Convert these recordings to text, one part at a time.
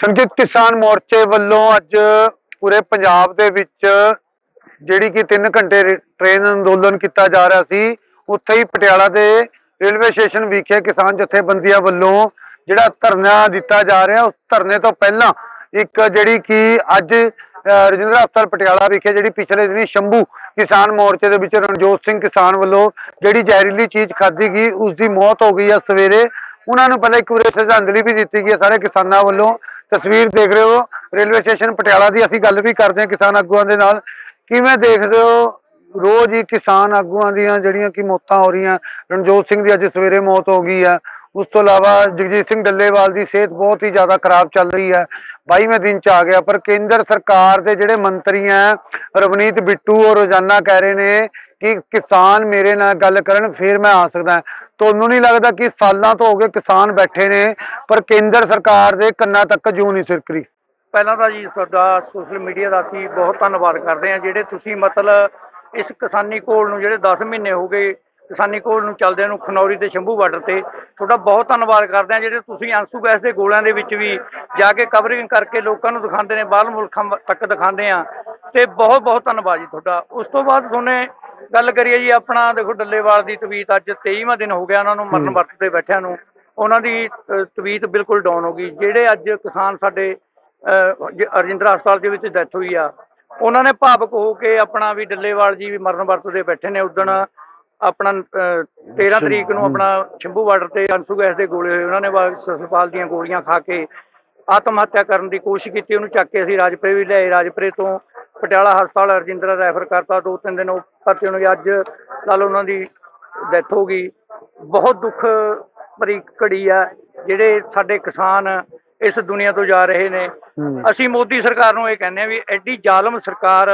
ਖੱਟੜ ਕਿਸਾਨ ਮੋਰਚੇ ਵੱਲੋਂ ਅੱਜ ਪੂਰੇ ਪੰਜਾਬ ਦੇ ਵਿੱਚ ਜਿਹੜੀ ਕਿ 3 ਘੰਟੇ ਟ੍ਰੇਨ ਅੰਦੋਲਨ ਕੀਤਾ ਜਾ ਰਿਹਾ ਸੀ, ਉੱਥੇ ਹੀ ਪਟਿਆਲਾ ਦੇ ਰੇਲਵੇ ਸਟੇਸ਼ਨ ਵਿਖੇ ਕਿਸਾਨ ਜਥੇਬੰਦੀਆਂ ਵੱਲੋਂ ਜਿਹੜਾ ਧਰਨਾ ਦਿੱਤਾ ਜਾ ਰਿਹਾ, ਉਸ ਧਰਨੇ ਤੋਂ ਪਹਿਲਾਂ ਇੱਕ ਜਿਹੜੀ ਕਿ ਅੱਜ ਅਹ, ਰਜਿੰਦਰਾ ਹਸਪਤਾਲ ਪਟਿਆਲਾ ਵਿਖੇ ਜਿਹੜੀ ਪਿਛਲੇ ਦਿਨੀ ਸ਼ੰਭੂ ਕਿਸਾਨ ਮੋਰਚੇ ਦੇ ਵਿੱਚ ਰਣਜੋਤ ਸਿੰਘ ਕਿਸਾਨ ਵੱਲੋਂ ਜਿਹੜੀ ਜ਼ਹਿਰੀਲੀ ਚੀਜ਼ ਖਾਧੀ ਗਈ ਉਸ ਦੀ ਮੌਤ ਹੋ ਗਈ ਹੈ ਸਵੇਰੇ। ਉਹਨਾਂ ਨੂੰ ਪਹਿਲਾਂ ਇੱਕ ਵਾਰ ਸ਼ਰਧਾਂਜਲੀ ਵੀ ਦਿੱਤੀ ਗਈ ਸਾਰੇ ਕਿਸਾਨਾਂ ਵੱਲੋਂ। ਤਸਵੀਰ ਦੇਖ ਰਹੇ ਹੋ ਰੇਲਵੇ ਸਟੇਸ਼ਨ ਪਟਿਆਲਾ ਦੀ ਅਸੀਂ ਗੱਲ ਵੀ ਕਰਦੇ ਹਾਂ ਕਿਸਾਨ ਆਗੂਆਂ ਦੇ ਨਾਲ। ਕਿਵੇਂ ਦੇਖਦੇ ਹੋ ਰੋਜ਼ ਹੀ ਕਿਸਾਨ ਆਗੂਆਂ ਦੀਆਂ ਜਿਹੜੀਆਂ ਕਿ ਮੌਤਾਂ ਹੋ ਰਹੀਆਂ ਰਣਜੋਤ ਸਿੰਘ ਦੀ ਅੱਜ ਸਵੇਰੇ ਮੌਤ ਹੋ ਗਈ ਹੈ ਉਸ ਤੋਂ ਇਲਾਵਾ ਜਗਜੀਤ ਸਿੰਘ ਡੱਲੇਵਾਲ ਦੀ ਸਿਹਤ ਬਹੁਤ ਹੀ ਜ਼ਿਆਦਾ ਖਰਾਬ ਚੱਲ ਰਹੀ ਹੈ 22ਵੇਂ ਦਿਨ ਚ ਆ ਗਿਆ, ਪਰ ਕੇਂਦਰ ਸਰਕਾਰ ਦੇ ਜਿਹੜੇ ਮੰਤਰੀ ਹੈ ਰਵਨੀਤ ਬਿੱਟੂ ਉਹ ਰੋਜ਼ਾਨਾ ਕਹਿ ਰਹੇ ਨੇ ਕਿ ਕਿਸਾਨ ਮੇਰੇ ਨਾਲ ਗੱਲ ਕਰਨ, ਫਿਰ ਮੈਂ ਆ ਸਕਦਾ। ਤੁਹਾਨੂੰ ਨਹੀਂ ਲੱਗਦਾ ਕਿ ਸਾਲਾਂ ਤੋਂ ਹੋ ਗਏ ਕਿਸਾਨ ਬੈਠੇ ਨੇ, ਪਰ ਕੇਂਦਰ ਸਰਕਾਰ ਦੇ ਕੰਨਾਂ ਤੱਕ ਜੂ ਨਹੀਂ ਸਿਰਕਰੀ? ਪਹਿਲਾਂ ਤਾਂ ਜੀ ਤੁਹਾਡਾ ਸੋਸ਼ਲ ਮੀਡੀਆ ਦਾ ਅਸੀਂ ਬਹੁਤ ਧੰਨਵਾਦ ਕਰਦੇ ਹਾਂ, ਜਿਹੜੇ ਤੁਸੀਂ ਮਤਲਬ ਇਸ ਕਿਸਾਨੀ ਕੋਲ ਨੂੰ ਜਿਹੜੇ 10 ਮਹੀਨੇ ਹੋ ਗਏ, ਕਿਸਾਨੀ ਕੋਲ ਨੂੰ ਚੱਲਦੇ ਨੂੰ ਖਨੌਰੀ ਤੇ ਸ਼ੰਭੂ ਬਾਰਡਰ ਤੇ, ਤੁਹਾਡਾ ਬਹੁਤ ਧੰਨਵਾਦ ਕਰਦੇ ਹਾਂ, ਜਿਹੜੇ ਤੁਸੀਂ ਅੰਸੂ ਗੈਸ ਦੇ ਗੋਲਿਆਂ ਦੇ ਵਿੱਚ ਵੀ ਜਾ ਕੇ ਕਵਰਿੰਗ ਕਰਕੇ ਲੋਕਾਂ ਨੂੰ ਦਿਖਾਉਂਦੇ ਨੇ ਬਾਹਰ ਮੁਲਕਾਂ ਤੱਕ ਦਿਖਾਉਂਦੇ ਆ। ਤੇ ਬਹੁਤ ਬਹੁਤ ਧੰਨਵਾਦ ਜੀ ਤੁਹਾਡਾ। ਉਸ ਤੋਂ ਬਾਅਦ ਤੁਹਾਨੇ ਗੱਲ ਕਰੀਏ ਜੀ ਆਪਣਾ ਦੇਖੋ ਡੱਲੇਵਾਲ ਦੀ ਤਵੀਤ ਅੱਜ 23ਵਾਂ ਦਿਨ ਹੋ ਗਿਆ ਉਹਨਾਂ ਨੂੰ ਮਰਨ ਵਰਤ ਤੇ ਬੈਠਿਆਂ ਨੂੰ। ਉਹਨਾਂ ਦੀ ਤਵੀਤ ਬਿਲਕੁਲ ਡਾਊਨ ਹੋ ਗਈ। ਜਿਹੜੇ ਅੱਜ ਕਿਸਾਨ ਸਾਡੇ ਅਹ ਜ- ਰਜਿੰਦਰਾ ਹਸਪਤਾਲ ਦੇ ਵਿੱਚ ਡੈਥ ਹੋਈ ਆ ਉਹਨਾਂ ਨੇ ਭਾਵਕ ਹੋ ਕੇ ਆਪਣਾ ਵੀ ਡੱਲੇਵਾਲ ਜੀ ਵੀ ਮਰਨ ਵਰਤ ਦੇ ਬੈਠੇ ਨੇ। ਉਦਣ ਆਪਣਾ ਅਹ, 13 ਤਰੀਕ ਨੂੰ ਆਪਣਾ ਸ਼ੰਭੂ ਬਾਰਡਰ ਤੇ ਅੰਸੂ ਗੈਸ ਦੇ ਗੋਲੇ ਹੋਏ। ਉਹਨਾਂ ਨੇ ਸਤਪਾਲ ਦੀਆਂ ਗੋਲੀਆਂ ਖਾ ਕੇ ਆਤਮ ਹੱਤਿਆ ਕਰਨ ਦੀ ਕੋਸ਼ਿਸ਼ ਕੀਤੀ ਉਹਨੂੰ ਚੱਕ ਕੇ ਅਸੀਂ ਰਾਜਪੁਰੇ ਵੀ ਲਿਆਏ ਰਾਜਪੁਰੇ ਤੋਂ ਪਟਿਆਲਾ ਹਸਪਤਾਲ ਰਜਿੰਦਰਾ ਰੈਫਰ ਕਰਤਾ ਦੋ ਤਿੰਨ ਦਿਨ ਉਹ ਪਰਚੇ ਨੂੰ ਅੱਜ ਕੱਲ ਉਹਨਾਂ ਦੀ ਡੈਥ ਹੋ ਗਈ। ਬਹੁਤ ਦੁੱਖ ਭਰੀ ਘੜੀ ਆ ਜਿਹੜੇ ਸਾਡੇ ਕਿਸਾਨ ਇਸ ਦੁਨੀਆ ਤੋਂ ਜਾ ਰਹੇ ਨੇ। ਅਸੀਂ ਮੋਦੀ ਸਰਕਾਰ ਨੂੰ ਇਹ ਕਹਿੰਦੇ ਆ ਵੀ ਐਡੀ ਜ਼ਾਲਮ ਸਰਕਾਰ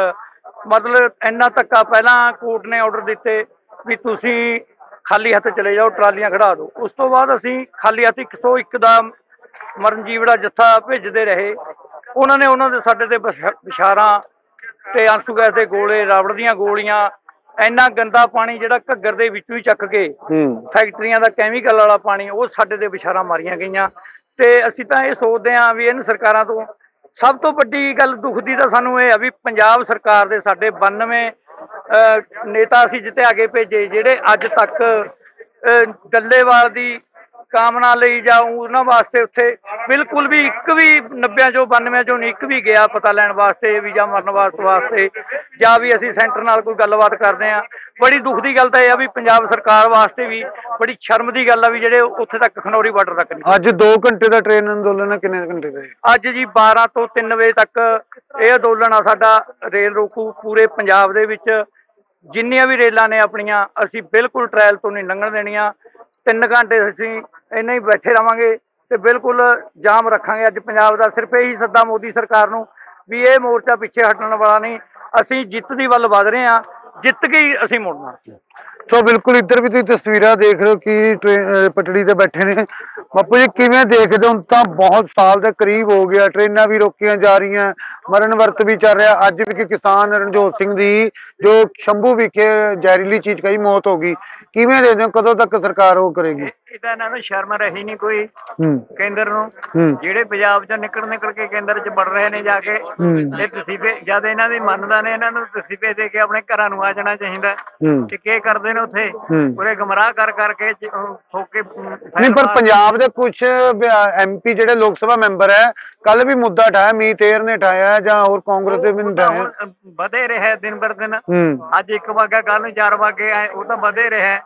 ਮਤਲਬ ਇੰਨਾ ਧੱਕਾ ਪਹਿਲਾਂ ਕੋਰਟ ਨੇ ਆਰਡਰ ਦਿੱਤੇ ਵੀ ਤੁਸੀਂ ਖਾਲੀ ਹੱਥ ਚਲੇ ਜਾਓ ਟਰਾਲੀਆਂ ਖੜਾ ਦਿਓ। ਉਸ ਤੋਂ ਬਾਅਦ ਅਸੀਂ ਖਾਲੀ ਹੱਥ 101 ਦਾ ਮਰਨ ਜੀਵੜਾ ਜੱਥਾ ਭੇਜਦੇ ਰਹੇ। ਉਹਨਾਂ ਨੇ ਉਹਨਾਂ ਦੇ ਸਾਡੇ ਤੇ ਬਿਸ਼ਾਰਾਂ ਤੇ ਅੰਸੂ ਗੈਸ ਦੇ ਗੋਲੇ ਰਾਵੜ ਦੀਆਂ ਗੋਲੀਆਂ ਇੰਨਾ ਗੰਦਾ ਪਾਣੀ ਜਿਹੜਾ ਘੱਗਰ ਦੇ ਵਿੱਚੋਂ ਹੀ ਚੱਕ ਕੇ ਫੈਕਟਰੀਆਂ ਦਾ ਕੈਮੀਕਲ ਵਾਲਾ ਪਾਣੀ ਉਹ ਸਾਡੇ ਤੇ ਵਿਸ਼ਾਰਾਂ ਮਾਰੀਆਂ ਗਈਆਂ। ਤੇ ਅਸੀਂ ਤਾਂ ਇਹ ਸੋਚਦੇ ਹਾਂ ਵੀ ਇਹਨਾਂ ਸਰਕਾਰਾਂ ਤੋਂ ਸਭ ਤੋਂ ਵੱਡੀ ਗੱਲ ਦੁੱਖ ਦੀ ਤਾਂ ਸਾਨੂੰ ਇਹ ਆ ਵੀ ਪੰਜਾਬ ਸਰਕਾਰ ਦੇ ਸਾਡੇ 92 ਅਹ, ਨੇਤਾ ਅਸੀਂ ਜਿੱਤੇ ਅੱਗੇ ਭੇਜੇ ਜਿਹੜੇ ਅੱਜ ਤੱਕ ਡੱਲੇਵਾਲ ਦੀ ਕਾਮਨਾ ਲਈ ਜਾਂ ਉਹਨਾਂ ਵਾਸਤੇ ਉੱਥੇ ਬਿਲਕੁਲ ਵੀ ਇੱਕ ਵੀ 90 ਚੋਂ 92 ਚੋਂ ਨਹੀਂ ਇੱਕ ਵੀ ਗਿਆ ਪਤਾ ਲੈਣ ਵਾਸਤੇ ਵੀ ਜਾਂ ਮਰਨ ਵਾਸਤੇ ਵਾਸਤੇ ਜਾਂ ਵੀ ਅਸੀਂ ਸੈਂਟਰ ਨਾਲ ਕੋਈ ਗੱਲਬਾਤ ਕਰਦੇ ਆ ਬੜੀ ਦੁੱਖ ਦੀ ਗੱਲ ਤਾਂ ਇਹ ਆ ਵੀ ਪੰਜਾਬ ਸਰਕਾਰ ਵਾਸਤੇ ਵੀ ਬੜੀ ਸ਼ਰਮ ਦੀ ਗੱਲ ਆ ਵੀ ਜਿਹੜੇ ਉੱਥੇ ਤੱਕ ਖਨੌਰੀ ਬਾਰਡਰ ਤੱਕ ਨਹੀਂ ਅੱਜ 2 ਘੰਟੇ ਦਾ ਟ੍ਰੇਨ ਅੰਦੋਲਨ ਹੈ ਕਿੰਨੇ ਘੰਟੇ ਦਾ? ਅੱਜ ਜੀ 12 ਤੋਂ 3 ਵਜੇ ਤੱਕ ਇਹ ਅੰਦੋਲਨ ਆ ਸਾਡਾ ਰੇਲ ਰੋਕੂ ਪੂਰੇ ਪੰਜਾਬ ਦੇ ਵਿੱਚ। ਜਿੰਨੀਆਂ ਵੀ ਰੇਲਾਂ ਨੇ ਆਪਣੀਆਂ ਅਸੀਂ ਬਿਲਕੁਲ ਟ੍ਰਾਇਲ ਤੋਂ ਨਹੀਂ ਲੰਘਣ ਦੇਣੀਆਂ। 3 ਘੰਟੇ ਅਸੀਂ ਇੰਨੇ ਹੀ ਬੈਠੇ ਰਵਾਂਗੇ ਤੇ ਬਿਲਕੁਲ ਜਾਮ ਰੱਖਾਂਗੇ। ਅੱਜ ਪੰਜਾਬ ਦਾ ਸਿਰਫ ਇਹੀ ਸੱਦਾ ਮੋਦੀ ਸਰਕਾਰ ਨੂੰ ਵੀ ਇਹ ਮੋਰਚਾ ਪਿੱਛੇ ਹਟਣ ਵਾਲਾ ਨਹੀਂ। ਅਸੀਂ ਜਿੱਤ ਦੀ ਵੱਲ ਵਧ ਰਹੇ ਹਾਂ। ਜਿੱਤ ਕੇ ਹੀ ਅਸੀਂ ਮੁੜਨਾ ਸੋ ਬਿਲਕੁਲ ਇੱਧਰ ਵੀ ਤੁਸੀਂ ਤਸਵੀਰਾਂ ਦੇਖ ਰਹੇ ਹੋ ਕਿ ਟ੍ਰੇਨ ਪਟੜੀ ਤੇ ਬੈਠੇ ਨੇ। ਬਾਪੂ ਜੀ, ਕਿਵੇਂ ਦੇਖਦੇ ਹੋ? ਹੁਣ ਤਾਂ ਬਹੁਤ ਸਾਲ ਦੇ ਕਰੀਬ ਹੋ ਗਿਆ। ਟ੍ਰੇਨਾਂ ਵੀ ਰੋਕੀਆਂ ਜਾ ਰਹੀਆਂ। ਮਰਨ ਵਰਤ ਵੀ ਚੱਲ ਰਿਹਾ। ਅੱਜ ਵੀ ਕਿ ਕਿਸਾਨ ਰਣਜੋਤ ਸਿੰਘ ਦੀ, ਜੋ ਸ਼ੰਭੂ ਵਿਖੇ ਜ਼ਹਿਰੀਲੀ ਚੀਜ਼ ਕਹੀ ਮੌਤ ਹੋ ਗਈ। ਕਿਵੇਂ ਦੇਖਦੇ ਹੋ ਕਦੋਂ ਤੱਕ ਸਰਕਾਰ ਉਹ ਕਰੇਗੀ? ਇਹ ਤਾਂ ਇਹਨਾਂ ਨੂੰ ਸ਼ਰਮ ਰਹੀ ਨਹੀਂ ਕੋਈ ਹੂੰ। ਕੇਂਦਰ ਨੂੰ। ਹੂੰ। ਜਿਹੜੇ ਪੰਜਾਬ ਚੋਂ ਨਿਕਲ ਨਿਕਲ ਕੇ ਕੇਂਦਰ 'ਚ ਵੜ ਰਹੇ ਨੇ ਜਾ ਕੇ ਹੂੰ। ਇਹ ਤਸੀਬੇ ਜਦ ਇਹਨਾਂ ਦੀ ਮੰਨਦਾ ਨੇ ਇਹਨਾਂ ਨੂੰ ਤਸੀਬੇ ਦੇ ਕੇ ਆਪਣੇ ਘਰਾਂ ਨੂੰ ਆ ਜਾਣਾ ਚਾਹੀਦਾ। ਹੂੰ। ਕਿ ਕੀ ਕਰਦੇ ਨੇ ਉੱਥੇ? ਹੂੰ। ਪੂਰੇ ਗਮਰਾਹ ਕਰ ਕਰਕੇ ਜ- ਠੋਕ ਕੇ ਨਹੀਂ ਪਰ ਪੰਜਾਬ ਦੇ ਕੁਝ ਐਮਪੀ ਜਿਹੜੇ ਲੋਕ ਸਭਾ ਮੈਂਬਰ ਹੈ ਕੱਲ ਵੀ ਮੁੱਦਾ ਉਠਾਇਆ ਮੀਤ ਏਰ ਨੇ ਉਠਾਇਆ ਹੈ ਜਾਂ ਹੋਰ ਕਾਂਗਰਸ ਦੇ ਵੀ ਉਹ ਤਾਂ ਉਠਾਇਆ ਹੁਣ ਵਧੇ ਰਿਹਾ ਦਿਨ ਬਰ ਦਿਨ। ਹੂੰ। ਅੱਜ ਇੱਕ ਵਾਗਾ ਕੱਲ ਨੂੰ ਚਾਰ ਵਾਗੇ ਆਏ ਉਹ ਤਾਂ ਵਧੇ ਰਿਹਾ। ਹੂੰ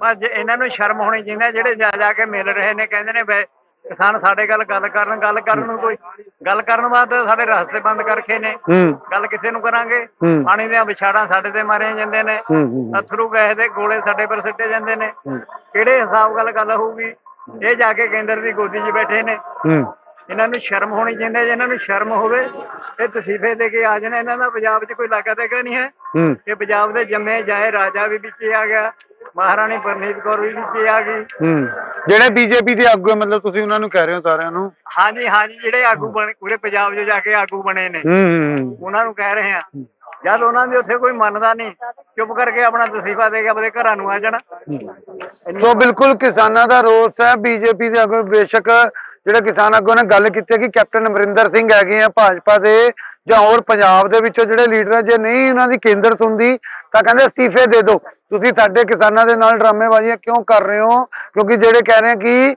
ਪਰ ਜੇ ਇਹਨਾਂ ਨੂੰ ਸ਼ਰਮ ਹੋਣੀ ਚਾਹੀਦੀ ਹੈ, ਜਿਹੜੇ ਜਾ ਜਾ ਕੇ ਮਿਲ ਰਹੇ ਨੇ ਕਹਿੰਦੇ ਨੇ ਬਈ ਕਿਸਾਨ ਸਾਡੇ ਗੱਲ ਗੱਲ ਕਰਨ ਗੱਲ ਕਰਨ ਨੂੰ ਕੋਈ ਗੱਲ ਕਰਨ ਬਾਅਦ ਸਾਡੇ ਰਸਤੇ ਬੰਦ ਕਰਕੇ ਨੇ। ਹੂੰ। ਗੱਲ ਕਿਸੇ ਨੂੰ ਕਰਾਂਗੇ। ਹੂੰ। ਪਾਣੀ ਦੀਆਂ ਵਿਛਾੜਾਂ ਸਾਡੇ ਤੇ ਮਾਰੀਆਂ ਜਾਂਦੇ ਨੇ। ਹੂੰ ਹੂੰ ਅਥਰੂ ਗਏ ਦੇ ਗੋਲੇ ਸਾਡੇ ਪਰ ਸਿੱਟੇ ਜਾਂਦੇ ਨੇ। ਕਿਹੜੇ ਹਿਸਾਬ ਗੱਲ ਗੱਲ ਹੋਊਗੀ? ਇਹ ਜਾ ਕੇ ਕੇਂਦਰ ਦੀ ਗੋਦੀ 'ਚ ਬੈਠੇ ਨੇ। ਹੂੰ। ਇਹਨਾਂ ਨੂੰ ਸ਼ਰਮ ਹੋਣੀ ਚਾਹੀਦੀ ਹੈ। ਜੇ ਇਹਨਾਂ ਨੂੰ ਸ਼ਰਮ ਹੋਵੇ ਇਹ ਤਸੀਫੇ ਦੇ ਕੇ ਆ ਜਾਣ। ਇਹਨਾਂ ਦਾ ਪੰਜਾਬ 'ਚ ਕੋਈ ਲਾਗਾ ਦੇਗਾ ਨਹੀਂ ਹੈ। ਹੂੰ। ਕਿ ਪੰਜਾਬ ਦੇ ਜੰਮੇ ਜਾਏ ਰਾਜਾ ਵੀ ਵਿੱਚ ਆ ਗਿਆ। ਮਹਾਰਾਣੀ ਪਰਨੀਤ ਕੌਰ ਵੀ ਵਿੱਚ ਆ ਗਈ। ਹੂੰ ਜਿਹੜੇ ਬੀਜੇਪੀ ਦੇ ਆਗੂ ਹੈ, ਮਤਲਬ ਤੁਸੀਂ ਉਹਨਾਂ ਨੂੰ ਕਹਿ ਰਹੇ ਹੋ ਸਾਰਿਆਂ ਨੂੰ? ਹਾਂਜੀ ਹਾਂਜੀ ਜਿਹੜੇ ਆਗੂ ਬਣੇ ਪੂਰੇ ਪੰਜਾਬ 'ਚ ਜਾ ਕੇ ਆਗੂ ਬਣੇ ਨੇ। ਹੂੰ ਹੂੰ ਉਹਨਾਂ ਨੂੰ ਕਹਿ ਰਹੇ ਆ ਜਦ ਉਹਨਾਂ ਦੇ ਉੱਥੇ ਕੋਈ ਮੰਨਦਾ ਨਹੀਂ ਚੁੱਪ ਕਰਕੇ ਆਪਣਾ ਤਸੀਫਾ ਦੇ ਕੇ ਆਪਣੇ ਘਰਾਂ ਨੂੰ ਆ ਜਾਣਾ। ਸੋ ਬਿਲਕੁਲ ਕਿਸਾਨਾਂ ਦਾ ਰੋਸ ਹੈ ਬੀਜੇਪੀ ਦੇ ਆਗੂ ਬੇਸ਼ੱਕ ਜਿਹੜੇ ਕਿਸਾਨ ਆਗੂ ਨੇ ਗੱਲ ਕੀਤੀ ਹੈ ਕਿ ਕੈਪਟਨ ਅਮਰਿੰਦਰ ਸਿੰਘ ਹੈਗੇ ਆ ਭਾਜਪਾ ਦੇ ਜਾਂ ਹੋਰ ਪੰਜਾਬ ਦੇ ਵਿੱਚੋਂ ਜਿਹੜੇ ਲੀਡਰ ਆ, ਜੇ ਨਹੀਂ ਉਹਨਾਂ ਦੀ ਕੇਂਦਰ ਸੁਣਦੀ ਤਾਂ ਕਹਿੰਦੇ ਅਸਤੀਫੇ ਦੇ ਦਿਓ। ਤੁਸੀਂ ਸਾਡੇ ਕਿਸਾਨਾਂ ਦੇ ਨਾਲ ਡਰਾਮੇਬਾਜ਼ੀਆਂ ਕਿਉਂ ਕਰ ਰਹੇ ਹੋ? ਕਿਉਂਕਿ ਜਿਹੜੇ ਕਹਿ ਰਹੇ ਕਿ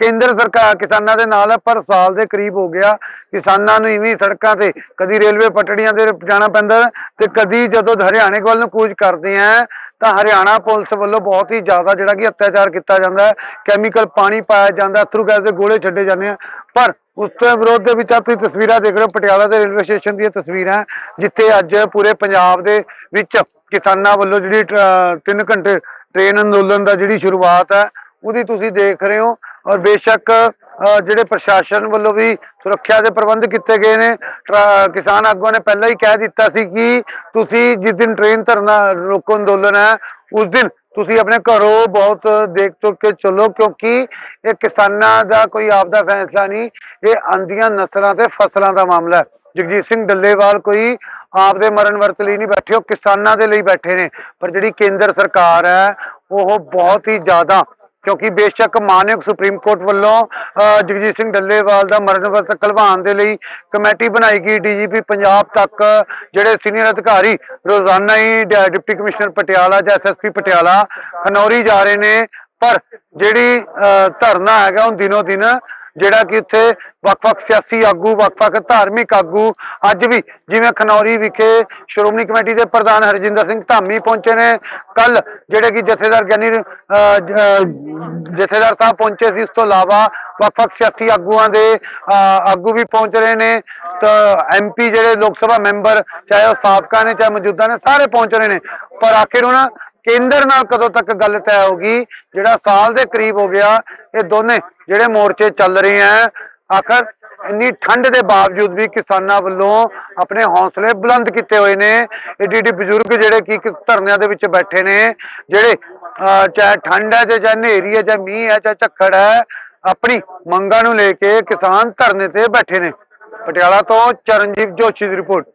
ਕੇਂਦਰ ਸਰਕਾਰ ਕਿਸਾਨਾਂ ਦੇ ਨਾਲ ਪਰ ਸਾਲ ਦੇ ਕਰੀਬ ਹੋ ਗਿਆ। ਕਿਸਾਨਾਂ ਨੂੰ ਇਵੇਂ ਸੜਕਾਂ ਤੇ ਕਦੀ ਰੇਲਵੇ ਪਟੜੀਆਂ ਤੇ ਜਾਣਾ ਪੈਂਦਾ ਤੇ ਕਦੀ ਜਦੋਂ ਹਰਿਆਣੇ ਵੱਲ ਨੂੰ ਕੂਚ ਕਰਦੇ ਆ, ਤਾਂ ਹਰਿਆਣਾ ਪੁਲਿਸ ਵੱਲੋਂ ਬਹੁਤ ਹੀ ਜ਼ਿਆਦਾ ਜਿਹੜਾ ਕਿ ਅਤਿਆਚਾਰ ਕੀਤਾ ਜਾਂਦਾ ਹੈ। ਕੈਮੀਕਲ ਪਾਣੀ ਪਾਇਆ ਜਾਂਦਾ, ਅਥਰੂ ਗੈਸ ਦੇ ਗੋਲੇ ਛੱਡੇ ਜਾਂਦੇ ਆ। ਪਰ ਉਸ ਤੋਂ ਵਿਰੋਧ ਦੇ ਵਿੱਚ ਆਪਣੀ ਤਸਵੀਰਾਂ ਦੇਖ ਰਹੇ ਹੋ। ਪਟਿਆਲਾ ਦੇ ਰੇਲਵੇ ਸਟੇਸ਼ਨ ਦੀਆਂ ਤਸਵੀਰਾਂ, ਜਿੱਥੇ ਅੱਜ ਪੂਰੇ ਪੰਜਾਬ ਦੇ ਵਿੱਚ ਕਿਸਾਨਾਂ ਵੱਲੋਂ ਜਿਹੜੀ 3 ਘੰਟੇ ਟ੍ਰੇਨ ਅੰਦੋਲਨ ਦਾ ਜਿਹੜੀ ਸ਼ੁਰੂਆਤ ਹੈ, ਉਹਦੀ ਤੁਸੀਂ ਦੇਖ ਰਹੇ ਹੋ ਔਰ ਬੇਸ਼ੱਕ ਜਿਹੜੇ ਪ੍ਰਸ਼ਾਸਨ ਵੱਲੋਂ ਵੀ ਸੁਰੱਖਿਆ ਦੇ ਪ੍ਰਬੰਧ ਕੀਤੇ ਗਏ ਨੇ ਕਿਸਾਨ ਆਗੂਆਂ ਨੇ ਪਹਿਲਾਂ ਹੀ ਕਹਿ ਦਿੱਤਾ ਸੀ ਕਿ ਤੁਸੀਂ ਜਿਸ ਦਿਨ ਟ੍ਰੇਨ ਧਰਨਾ ਰੋਕੋ ਅੰਦੋਲਨ ਹੈ, ਉਸ ਦਿਨ ਤੁਸੀਂ ਆਪਣੇ ਘਰੋਂ ਬਹੁਤ ਦੇਖ ਤੁਕ ਕੇ ਚੱਲੋ ਕਿਉਂਕਿ ਇਹ ਕਿਸਾਨਾਂ ਦਾ ਕੋਈ ਆਪਦਾ ਫੈਸਲਾ ਨਹੀਂ, ਇਹ ਆਂਦੀਆਂ ਨਸਲਾਂ ਤੇ ਫਸਲਾਂ ਦਾ ਮਾਮਲਾ ਹੈ। ਜਗਜੀਤ ਸਿੰਘ ਡੱਲੇਵਾਲ ਕੋਈ ਆਪਦੇ ਮਰਨ ਵਰਤ ਲਈ ਨਹੀਂ ਬੈਠੇ ਉਹ ਕਿਸਾਨਾਂ ਦੇ ਲਈ ਬੈਠੇ ਨੇ। ਪਰ ਜਿਹੜੀ ਕੇਂਦਰ ਸਰਕਾਰ ਹੈ ਉਹ ਬਹੁਤ ਹੀ ਜ਼ਿਆਦਾ ਕਿਉਂਕਿ ਬੇਸ਼ੱਕ ਮਾਨਯੋਗ ਸੁਪਰੀਮ ਕੋਰਟ ਵੱਲੋਂ ਜਗਜੀਤ ਸਿੰਘ ਡੱਲੇਵਾਲ ਦਾ ਮਰਨ ਵਰਤ ਕਲਵਾਨ ਦੇ ਲਈ ਕਮੇਟੀ ਬਣਾਈ ਗਈ ਡੀਜੀਪੀ ਪੰਜਾਬ ਤੱਕ। ਜਿਹੜੇ ਸੀਨੀਅਰ ਅਧਿਕਾਰੀ ਰੋਜ਼ਾਨਾ ਹੀ ਡਿਪਟੀ ਕਮਿਸ਼ਨਰ ਪਟਿਆਲਾ ਜਾਂ ਐਸਐਸਪੀ ਪਟਿਆਲਾ ਖਨੌਰੀ ਜਾ ਰਹੇ ਨੇ ਪਰ ਜਿਹੜੀ ਅਹ, ਧਰਨਾ ਹੈਗਾ ਉਹ ਦਿਨੋ ਦਿਨ ਜਿਹੜਾ ਕਿ ਉੱਥੇ ਵੱਖ-ਵੱਖ ਸਿਆਸੀ ਆਗੂ ਵੱਖ-ਵੱਖ ਧਾਰਮਿਕ ਆਗੂ ਅੱਜ ਵੀ ਜਿਵੇਂ ਖਨੌਰੀ ਵਿਖੇ ਸ਼੍ਰੋਮਣੀ ਕਮੇਟੀ ਦੇ ਪ੍ਰਧਾਨ ਹਰਜਿੰਦਰ ਸਿੰਘ ਧਾਮੀ ਪਹੁੰਚੇ ਨੇ। ਕੱਲ ਜਿਹੜੇ ਕਿ ਜਥੇਦਾਰ ਗਿਆਨੀ ਜਥੇਦਾਰ ਸਾਹਿਬ ਪਹੁੰਚੇ ਸੀ ਇਸ ਤੋਂ ਇਲਾਵਾ ਵੱਖ-ਵੱਖ ਸਿਆਸੀ ਆਗੂਆਂ ਦੇ ਆਗੂ ਵੀ ਪਹੁੰਚ ਰਹੇ ਨੇ। ਤਾਂ ਐਮਪੀ ਜਿਹੜੇ ਲੋਕ ਸਭਾ ਮੈਂਬਰ, ਚਾਹੇ ਉਹ ਸਾਬਕਾ ਨੇ, ਚਾਹੇ ਮੌਜੂਦਾ ਨੇ, ਸਾਰੇ ਪਹੁੰਚ ਰਹੇ ਨੇ। ਪਰ ਆਖਿਰ ਉਹਨਾਂ ਕੇਂਦਰ ਨਾਲ ਕਦੋਂ ਤੱਕ ਗੱਲ ਤੈਅ ਹੋਗੀ ਜਿਹੜਾ ਸਾਲ ਦੇ ਕਰੀਬ ਹੋ ਗਿਆ ਇਹ ਦੋਨੇ ਜਿਹੜੇ ਮੋਰਚੇ ਚੱਲ ਰਹੇ ਆ ਆਖਰ ਇੰਨੀ ਠੰਡ ਦੇ ਬਾਵਜੂਦ ਵੀ ਕਿਸਾਨਾਂ ਵੱਲੋਂ ਆਪਣੇ ਹੌਸਲੇ ਬੁਲੰਦ ਕੀਤੇ ਹੋਏ ਨੇ। ਏਡੀ ਏਡੀ ਬਜ਼ੁਰਗ ਜਿਹੜੇ ਕਿ ਧਰਨਿਆਂ ਦੇ ਵਿੱਚ ਬੈਠੇ ਨੇ ਜਿਹੜੇ ਅਹ, ਚਾਹੇ ਠੰਡ ਹੈ ਜਾਂ ਚਾਹੇ ਹਨੇਰੀ ਹੈ ਚਾਹੇ ਮੀਂਹ ਹੈ ਚਾਹੇ ਝੱਖੜ ਹੈ ਆਪਣੀ ਮੰਗਾਂ ਨੂੰ ਲੈ ਕੇ ਕਿਸਾਨ ਧਰਨੇ ਤੇ ਬੈਠੇ ਨੇ। ਪਟਿਆਲਾ ਤੋਂ ਚਰਨਜੀਤ ਜੋਸ਼ੀ ਦੀ ਰਿਪੋਰਟ।